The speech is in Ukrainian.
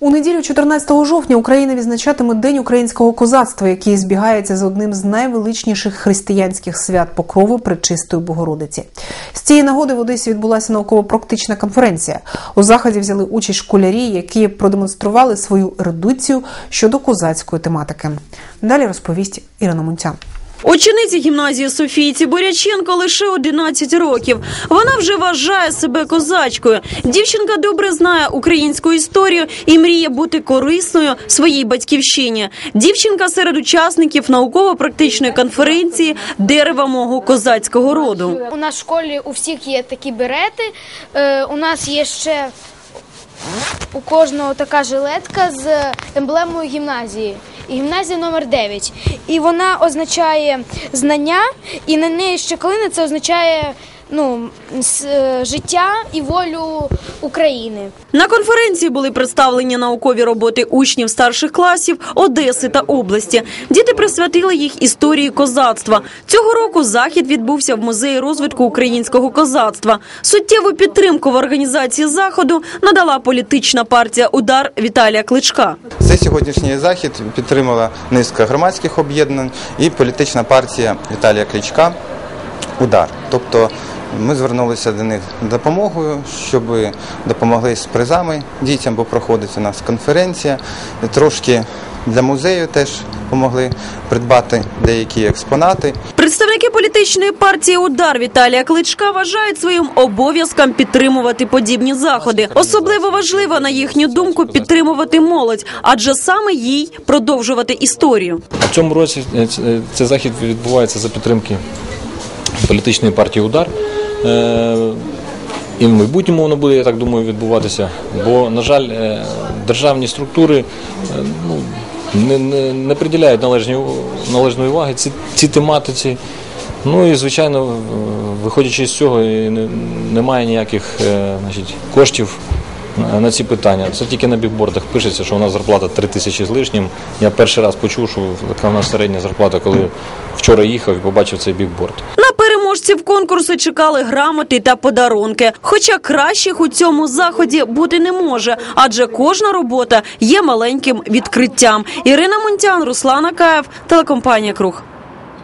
У неділю 14 жовтня Україна відзначатиме День українського козацтва, який збігається з одним з найвеличніших християнських свят покрови Пречистої Богородиці. З цієї нагоди в Одесі відбулася науково-практична конференція. У заході взяли участь школярі, які продемонстрували свою ерудицію щодо козацької тематики. Далі розповість Ірина Мунцян. Учениці гімназії Софії Цибуряченко лише 11 років. Вона вже вважає себе козачкою. Дівчинка добре знає українську історію і мріє бути корисною своїй батьківщині. Дівчинка серед учасників науково-практичної конференції Дерева мого козацького роду. У нас в школі у всіх є такі берети. Е, у нас є ще у кожного така жилетка з емблемою гімназії. Гімназія номер 9. І вона означає знання, і на неї щеклини це означає ну, с- е, життя і волю України. На конференції були представлені наукові роботи учнів старших класів Одеси та області. Діти присвятили їх історії козацтва. Цього року захід відбувся в музеї розвитку українського козацтва. Суттєву підтримку в організації заходу надала політична партія Удар Віталія Кличка. Цей сьогоднішній захід підтримала низка громадських об'єднань і політична партія Віталія Кличка Удар. Тобто ми звернулися до них з допомогою, щоб допомогли з призами дітям, бо проходить у нас конференція. Трошки для музею теж допомогли придбати деякі експонати. Представники політичної партії Удар Віталія Кличка вважають своїм обов'язком підтримувати подібні заходи. Особливо важливо, на їхню думку, підтримувати молодь, адже саме їй продовжувати історію. В цьому році е, е, цей захід відбувається за підтримки політичної партії Удар. Е, І в майбутньому воно буде, я так думаю, відбуватися. Бо, на жаль, е, державні структури е, ну, не, не, не приділяють належні, належної уваги ці, ці тематиці. Ну і звичайно, виходячи з цього, немає ніяких значить, коштів на ці питання. Це тільки на бікбордах пишеться, що у нас зарплата 3 тисячі з лишнім. Я перший раз почув, що така у нас середня зарплата, коли вчора їхав і побачив цей бікборд. На переможців конкурсу чекали грамоти та подарунки. Хоча кращих у цьому заході бути не може, адже кожна робота є маленьким відкриттям. Ірина Мунтян, Руслан Акаєв, телекомпанія Круг.